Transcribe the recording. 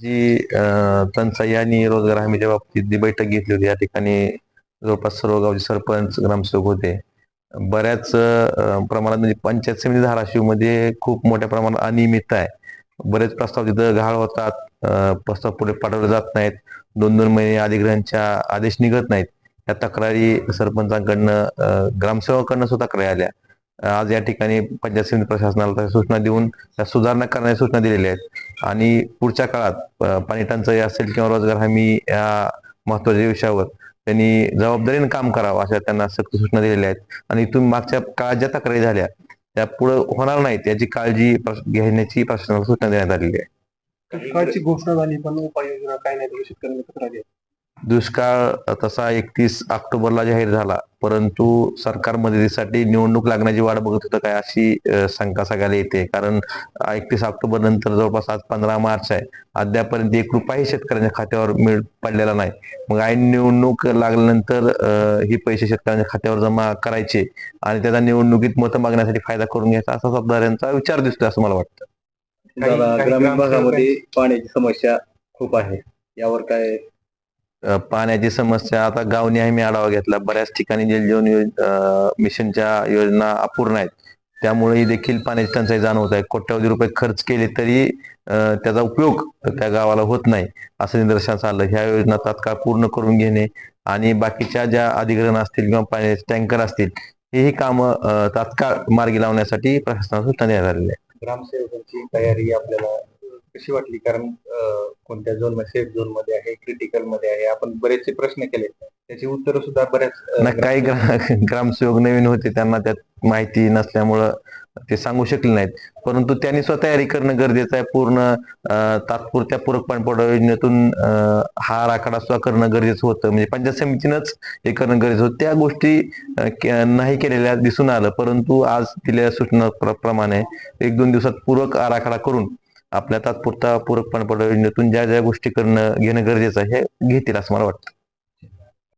जी त्यांचा टंचाई आणि रोजगार हमीच्या बाबतीत जी बैठक घेतली होती या ठिकाणी जवळपास सर्व गावचे सरपंच ग्रामसेवक होते. बऱ्याच प्रमाणात म्हणजे पंचायत समिती धाराशिवमध्ये खूप मोठ्या प्रमाणात अनियमित आहे. बरेच प्रस्ताव तिथं घाळ होतात. प्रस्ताव पुढे पाठवले जात नाहीत. दोन दोन महिने अधिग्रहणच्या आदेश निघत नाहीत. या तक्रारी सरपंचांकडनं ग्रामसेवकांकडनं सुद्धा तक्रारी आल्या. आज या ठिकाणी पंचायत समिती प्रशासनाला सूचना देऊन त्या सुधारणा करण्याच्या सूचना दिलेल्या आहेत. आणि पुढच्या काळात पाणी टंचाई असेल किंवा रोजगार हमी या महत्त्वाच्या विषयावर त्यांनी जबाबदारीने काम करावं अशा त्यांना सक्त सूचना दिलेल्या आहेत. आणि इथून मागच्या काळात ज्या तक्रारी झाल्या त्या पुढे होणार नाहीत याची काळजी घेण्याची प्रशासनाला सूचना देण्यात आलेली आहे. घोषणा झाली पण उपाययोजना काय नाही शेतकऱ्यांना तक्रारी आहे. दुष्काळ तसा एकतीस ऑक्टोबरला जाहीर झाला. परंतु सरकार मदतीसाठी निवडणूक लागण्याची वाट बघत होतं काय अशी शंका सगळ्याला येते. कारण एकतीस ऑक्टोबर नंतर जवळपास आज पंधरा मार्च आहे. अद्यापर्यंत एक रुपयाही शेतकऱ्यांच्या खात्यावर मिळ पडलेला नाही. मग ऐन निवडणूक लागल्यानंतर ही पैसे शेतकऱ्यांच्या खात्यावर जमा करायचे आणि त्याचा निवडणुकीत मतं मागण्यासाठी फायदा करून घ्यायचा असा सत्ताधाऱ्यांचा विचार दिसतोय असं मला वाटतं. ग्रामीण भागामध्ये पाण्याची समस्या खूप आहे. यावर काय पाण्याची समस्या. आता गावने आम्ही आढावा घेतला. बऱ्याच ठिकाणी जलजीवन योज- मिशनच्या योजना अपूर्ण आहेत. त्यामुळे देखील पाण्याची टंचाई जाणवत आहे. कोट्यावधी रुपये खर्च केले तरी त्याचा उपयोग त्या गावाला होत नाही असं निदर्शनास आलं. ह्या योजना तात्काळ पूर्ण करून घेणे आणि बाकीच्या ज्या अधिग्रहण असतील किंवा पाण्याचे टँकर असतील हेही कामं तात्काळ मार्गी लावण्यासाठी प्रशासनाला सूचना देण्यात आलेल्या आहेत. ग्रामसेवकांची तयारी आपल्याला कशी वाटली? कारण कोणत्या झोनमध्ये सेफ झोनमध्ये आहे क्रिटिकलमध्ये आहे? आपण बरेचसे प्रश्न केले त्याची उत्तरं सुद्धा बऱ्याच काही ग्रामसेवक नवीन होते त्यांना त्यात माहिती नसल्यामुळं ते सांगू शकले नाहीत. परंतु त्यांनी स्वतः तयारी करणं गरजेचं आहे. पूर्ण तात्पुरत्या पूरक पाणपुरवठा योजनेतून हा आराखडा सुद्धा करणं गरजेचं होतं. म्हणजे पंचायत समितीनंच हे करणं गरजेचं होतं. त्या गोष्टी नाही केलेल्या दिसून आलं. परंतु आज दिलेल्या सूचना प्रमाणे एक दोन दिवसात पूरक आराखडा करून आपल्या तात्पुरता पूरक पाणपुरवठा योजनेतून ज्या ज्या गोष्टी करणं घेणं गरजेचं आहे हे घेतील असं मला वाटतं.